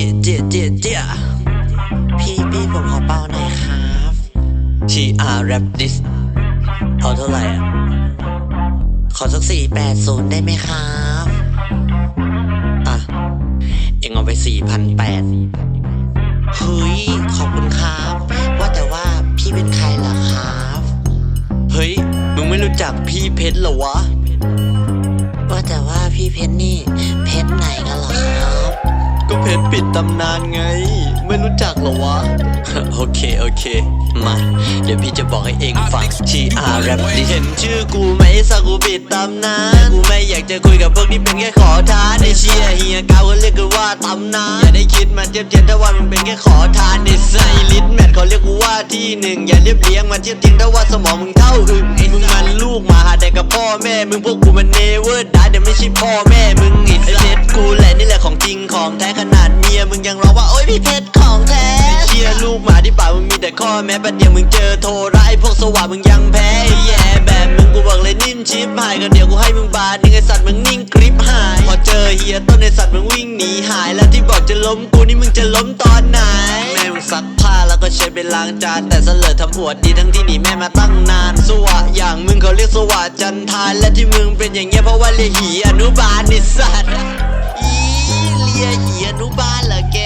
ยเจียพี่พี่ผมขอเป้าหน่อยครับ TR Rap This เอาเท่าไหร่อะ ขอสักสี่แปดศูนย์ได้ไหมครับ อะ เอ็งเอาไปสี่พันแปดเฮ้ย ขอบคุณครับ ว่าแต่ว่าพี่เป็นใครเหรอครับ เฮ้ย มึงไม่รู้จักพี่เพชรเหรอวะ ว่าแต่ว่าพี่เพชรนี่ เพชรไหนกันเหรอครับ ก็เพชรปิดตำนานไง ไม่รู้จักเหรอวะ โอเค โอเค มา เดี๋ยวพี่จะบอกให้เองฟัง TR Rap ดิเห็นชื่อกูไหมสักกูปิดตำนาน กูไม่อยากจะคุยกับพวกที่เป็นแค่ขอทานไอเชียเฮียเกาก็เรียกกูว่าตำนาน อย่าได้คิดมาเทียบเทียนถ้าว่ามันเป็นแค่ขอทานในไซลิสแมทเขาเรียกกูว่าที่หนึ่งอ ย่าเรียบเลี้ยงมาเทียบเทียนถ้าว่าสมองมึงเท่าอึ่งไอ้มึงมันลูกหมาหาแต่กับพ่อแม่ มึงพวกกูมันเนเวอร์ได้แต่ไม่ใช่พ่อแม่มึงไอ้เพชรกูแหละนี่แหละของจริงของแท้ขนาดเมียมึงยังร้องว่าโอ๊ยพี่เพชรของแท้เชียร์ลูกหมาที่ป่ามึงมีแต่ข้อแม้ประเดี๋ยวมึงเจอโทรร้ายพวกสว่างมึงยังแพ้แย่แบบมึงกูบอกเลยนิ่มชิปหายก็เดี๋ยวกูให้มึงบาทนึงไอสัตว์มึงนิ่งกริปหาย พอเจอเฮียต้นไอสัตว์มึงวิ่งหนีหายแล้วที่บอกจะล้มกูนี่มึงจะล้มตอนไหนแม่มึงซักผ้าแล้ว ก็ใช้เป็นล้างจานแต่เสลอทำหัวดดีทั้งที่หนีแม่มาตั้งนานสวะอย่างมึงเขาเรียกสวะจันทานและที่มึงเป็นอย่างเงี้ยเพราะว่าเลียหีอนุบาลนี่สัตว์อีเลียหีอนุบาลเหรอแก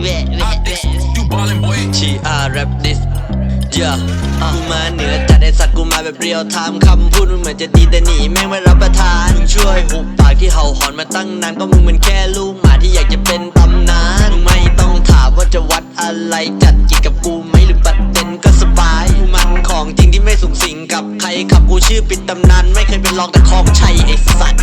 แหวะแหวะแหวะ You ballin' boy. TR rap this yeah กูมาเหนือจัดไอสัตว์กูมาแบบเรียวไทม์คำพูดมันเหมือนจะดีแต่หนีแม่งไม่รับประทานช่วยหุบปากที่เห่าหอนมาตั้งนานก็มึงมันแค่ลูก อะไรจัดจิจกับกูไหมหรือปัดเต็นก็สบายกูมันของจริงที่ไม่สูงสิงกับใครขับกูชื่อปิดตำนานไม่เคยเป็นรองแต่ของชัยไอสัตว์